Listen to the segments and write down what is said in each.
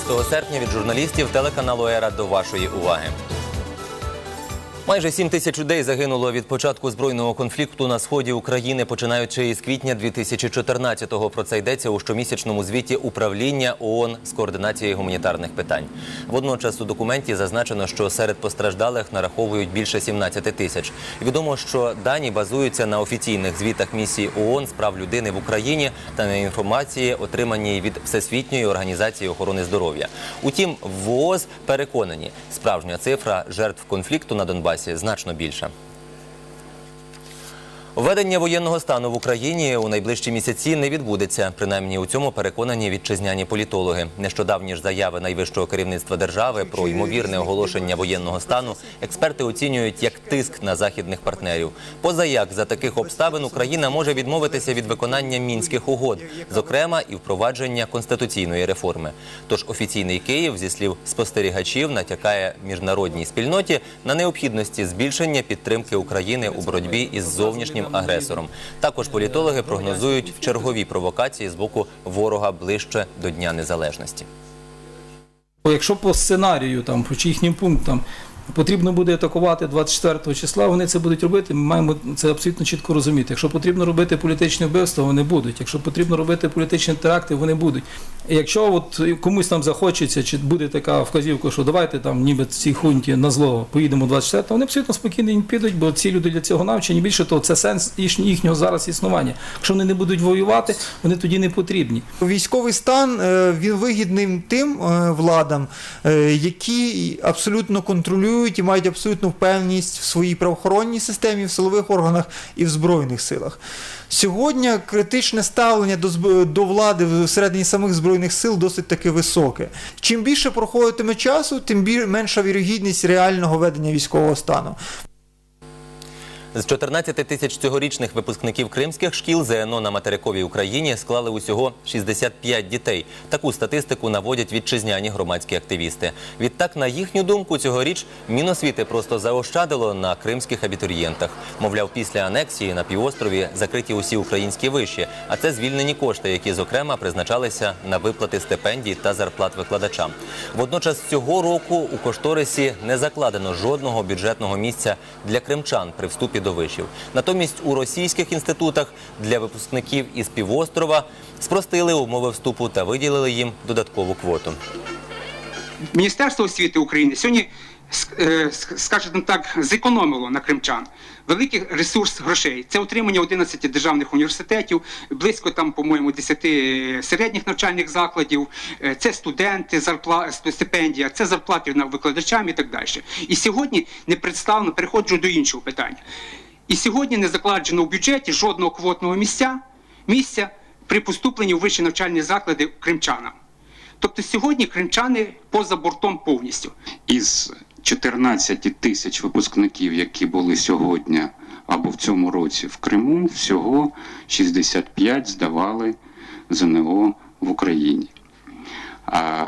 18 серпня від журналістів телеканалу Ера до вашої уваги. Майже 7 тисяч людей загинуло від початку збройного конфлікту на сході України, починаючи із квітня 2014-го. Про це йдеться у щомісячному звіті управління ООН з координації гуманітарних питань. Водночас у документі зазначено, що серед постраждалих нараховують більше 17 тисяч. Відомо, що дані базуються на офіційних звітах місії ООН з прав людини в Україні та на інформації, отриманій від Всесвітньої організації охорони здоров'я. Утім, в ВООЗ переконані, справжня цифра жертв конфлікту на Донбасі значно більша. Введення воєнного стану в Україні у найближчі місяці не відбудеться. Принаймні у цьому переконані вітчизняні політологи. Нещодавні ж заяви найвищого керівництва держави про ймовірне оголошення воєнного стану експерти оцінюють як тиск на західних партнерів. Позаяк за таких обставин Україна може відмовитися від виконання мінських угод, зокрема і впровадження конституційної реформи. Тож офіційний Київ, зі слів спостерігачів, натякає міжнародній спільноті на необхідності збільшення підтримки України у боротьбі із зовнішнім агресором. Також політологи прогнозують чергові провокації з боку ворога ближче до Дня Незалежності. Якщо по сценарію, там, по їхнім пунктам потрібно буде атакувати 24 числа, вони це будуть робити. Ми маємо це абсолютно чітко розуміти. Якщо потрібно робити політичне вбивство, вони будуть. Якщо потрібно робити політичні теракти, вони будуть. І якщо от комусь там захочеться, чи буде така вказівка, що давайте там ніби цій хунті на зло поїдемо 24 вони абсолютно спокійно підуть, бо ці люди для цього навчені. Більше того, це сенс їхнього зараз існування. Якщо вони не будуть воювати, вони тоді не потрібні. Військовий стан е, він вигідний тим е, владам, е, які абсолютно контролюють і мають абсолютну впевненість в своїй правоохоронній системі, в силових органах і в збройних силах. Сьогодні критичне ставлення до, до влади всередині самих збройних сил досить таки високе. Чим більше проходитиме часу, тим біль- менша вірогідність реального ведення військового стану. З 14 тисяч цьогорічних випускників кримських шкіл ЗНО на материковій Україні склали усього 65 дітей. Таку статистику наводять вітчизняні громадські активісти. Відтак, на їхню думку, цьогоріч Міносвіти просто заощадило на кримських абітурієнтах. Мовляв, після анексії на півострові закриті усі українські виші, а це звільнені кошти, які зокрема призначалися на виплати стипендій та зарплат викладачам. Водночас цього року у кошторисі не закладено жодного бюджетного місця для кримчан при вступі до вишів. Натомість у російських інститутах для випускників із півострова спростили умови вступу та виділили їм додаткову квоту. Міністерство освіти України сьогодні, е, ск- скажімо так, зекономило на кримчан великий ресурс грошей. Це отримання 11 державних університетів, близько там, по-моєму, 10 середніх навчальних закладів. Е, Це студенти, зарпла... стипендія, це зарплати викладачам і так далі. І сьогодні не представлено, переходжу до іншого питання. І сьогодні не закладено в бюджеті жодного квотного місця, місця при поступленні у вищі навчальні заклади кримчанам. Тобто сьогодні кримчани поза бортом повністю. із 14 тисяч випускників, які були сьогодні або в цьому році в Криму, всього 65 здавали ЗНО в Україні. А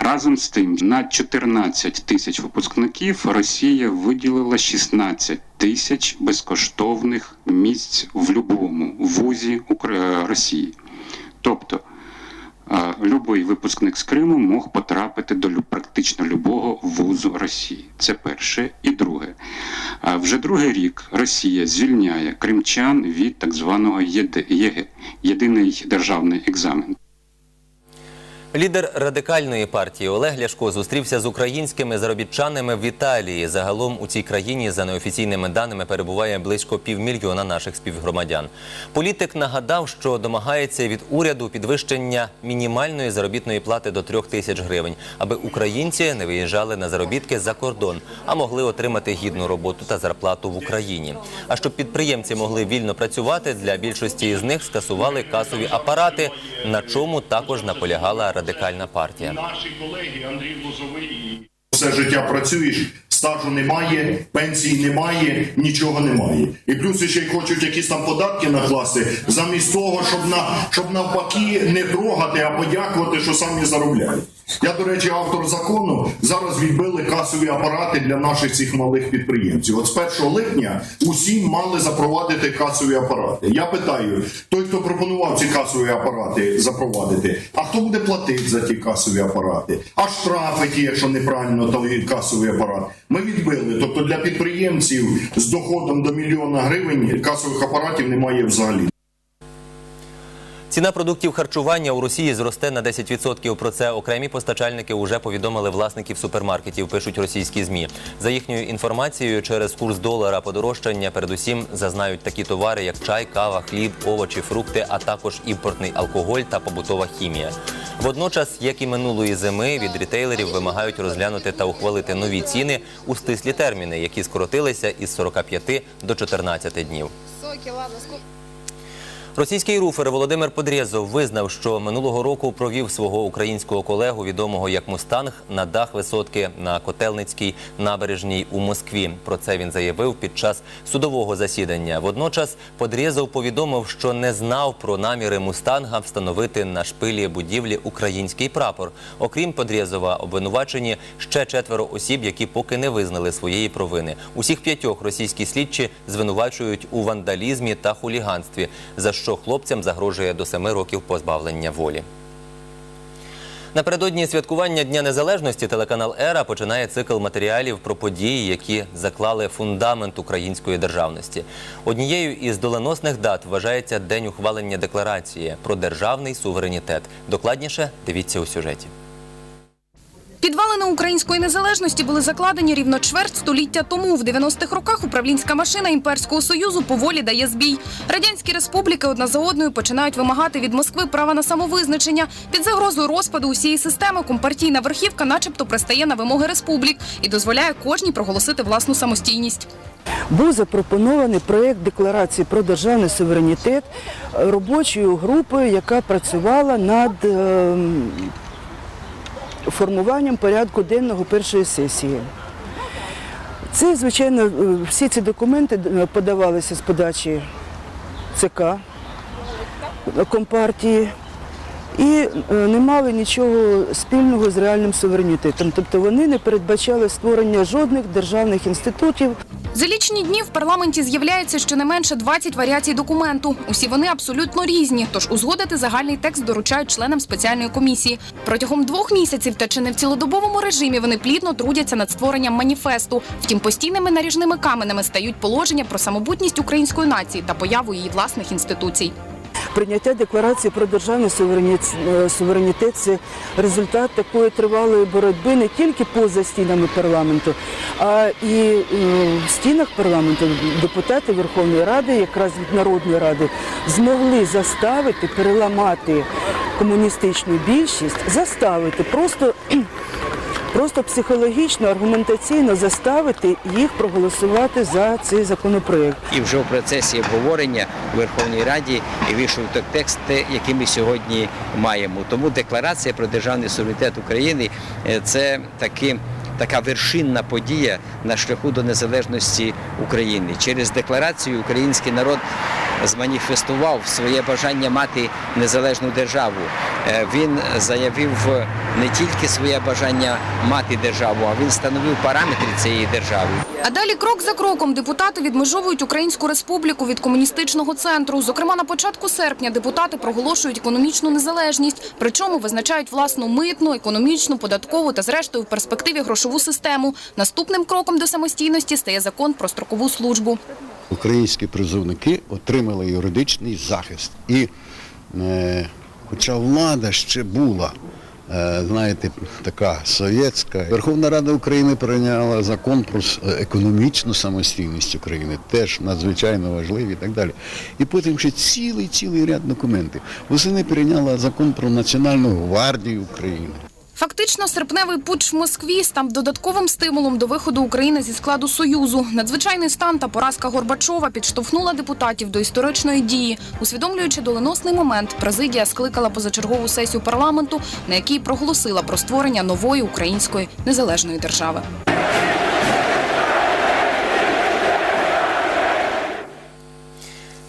разом з тим, на 14 тисяч випускників Росія виділила 16 тисяч безкоштовних місць в будь-якому вузі Росії. Тобто Любий випускник з Криму мог потрапити до практично любого вузу Росії. Це перше. І друге. Вже другий рік Росія звільняє кримчан від так званого ЄГЕ, єдиний державний екзамен. Лідер радикальної партії Олег Ляшко зустрівся з українськими заробітчанами в Італії. Загалом у цій країні, за неофіційними даними, перебуває близько півмільйона наших співгромадян. Політик нагадав, що домагається від уряду підвищення мінімальної заробітної плати до трьох тисяч гривень, аби українці не виїжджали на заробітки за кордон, а могли отримати гідну роботу та зарплату в Україні. А щоб підприємці могли вільно працювати, для більшості з них скасували касові апарати, на чому також наполягала радикальна партія. Наші колеги Андрій Лозовий. Все життя працюєш, стажу немає, пенсії немає, нічого немає. І плюс ще й хочуть якісь там податки накласти, замість того, щоб на щоб навпаки не трогати, а подякувати, що самі заробляють. Я, до речі, автор закону зараз відбили касові апарати для наших цих малих підприємців. От з 1 липня усі мали запровадити касові апарати. Я питаю, той, хто пропонував ці касові апарати запровадити, а хто буде платити за ті касові апарати? А штрафи ті, якщо неправильно той касовий апарат. Ми відбили. Тобто для підприємців з доходом до мільйона гривень касових апаратів немає взагалі. Ціна продуктів харчування у Росії зросте на 10%. Про це окремі постачальники вже повідомили власників супермаркетів, пишуть російські змі. За їхньою інформацією, через курс долара подорожчання передусім зазнають такі товари, як чай, кава, хліб, овочі, фрукти, а також імпортний алкоголь та побутова хімія. Водночас, як і минулої зими, від рітейлерів вимагають розглянути та ухвалити нові ціни у стислі терміни, які скоротилися із 45 до 14 днів. Російський руфер Володимир Подрєзов визнав, що минулого року провів свого українського колегу, відомого як Мустанг, на дах висотки на Котелницькій набережній у Москві. Про це він заявив під час судового засідання. Водночас Подрєзов повідомив, що не знав про наміри Мустанга встановити на шпилі будівлі український прапор. Окрім Подрєзова, обвинувачені ще четверо осіб, які поки не визнали своєї провини. Усіх п'ятьох російські слідчі звинувачують у вандалізмі та хуліганстві, за що хлопцям загрожує до семи років позбавлення волі. Напередодні святкування Дня Незалежності телеканал Ера починає цикл матеріалів про події, які заклали фундамент української державності. Однією із доленосних дат вважається день ухвалення декларації про державний суверенітет. Докладніше дивіться у сюжеті. Підвалини української незалежності були закладені рівно чверть століття тому. В 90-х роках управлінська машина імперського союзу поволі дає збій. Радянські республіки одна за одною починають вимагати від Москви права на самовизначення. Під загрозою розпаду усієї системи компартійна верхівка, начебто, пристає на вимоги республік і дозволяє кожній проголосити власну самостійність. був запропонований проєкт декларації про державний суверенітет робочою групою, яка працювала над ем, формуванням порядку денного першої сесії. Це, звичайно, е, всі ці документи е, подавалися з подачі ЦК Компартії і е, не мали нічого спільного з реальним суверенітетом. Тобто вони не передбачали створення жодних державних інститутів. За лічні дні в парламенті з'являється щонайменше 20 варіацій документу. Усі вони абсолютно різні, тож узгодити загальний текст доручають членам спеціальної комісії. Протягом двох місяців та чи не в цілодобовому режимі вони плідно трудяться над створенням маніфесту. Втім, постійними наріжними каменами стають положення про самобутність української нації та появу її власних інституцій. Прийняття декларації про державний е, суверенітет це результат такої тривалої боротьби не тільки поза стінами парламенту, а і е, в стінах парламенту депутати Верховної Ради, якраз від Народної Ради, змогли заставити переламати комуністичну більшість, заставити просто. Просто психологічно, аргументаційно заставити їх проголосувати за цей законопроект. і вже в процесі обговорення у Верховній Раді вийшов той текст, те, який ми сьогодні маємо. Тому декларація про державний суверенітет України е, це таки. Така вершинна подія на шляху до незалежності України. Через декларацію український народ зманіфестував своє бажання мати незалежну державу. Е, Він заявив не тільки своє бажання мати державу, а він встановив параметри цієї держави. А далі крок за кроком депутати відмежовують Українську республіку від комуністичного центру. Зокрема, на початку серпня депутати проголошують економічну незалежність, причому визначають власну митну, економічну, податкову та, зрештою, в перспективі грошову систему. Наступним кроком до самостійності стає закон про строкову службу. Українські призовники отримали юридичний захист. І е, хоча влада ще була, е, знаєте, така совєтська, Верховна Рада України прийняла закон про економічну самостійність України, теж надзвичайно важливий і так далі. І потім ще цілий цілий ряд документів. Восени прийняла закон про Національну гвардію України. Фактично, серпневий путч в Москві став додатковим стимулом до виходу України зі складу Союзу. Надзвичайний стан та поразка Горбачова підштовхнула депутатів до історичної дії. Усвідомлюючи доленосний момент, президія скликала позачергову сесію парламенту, на якій проголосила про створення нової української незалежної держави.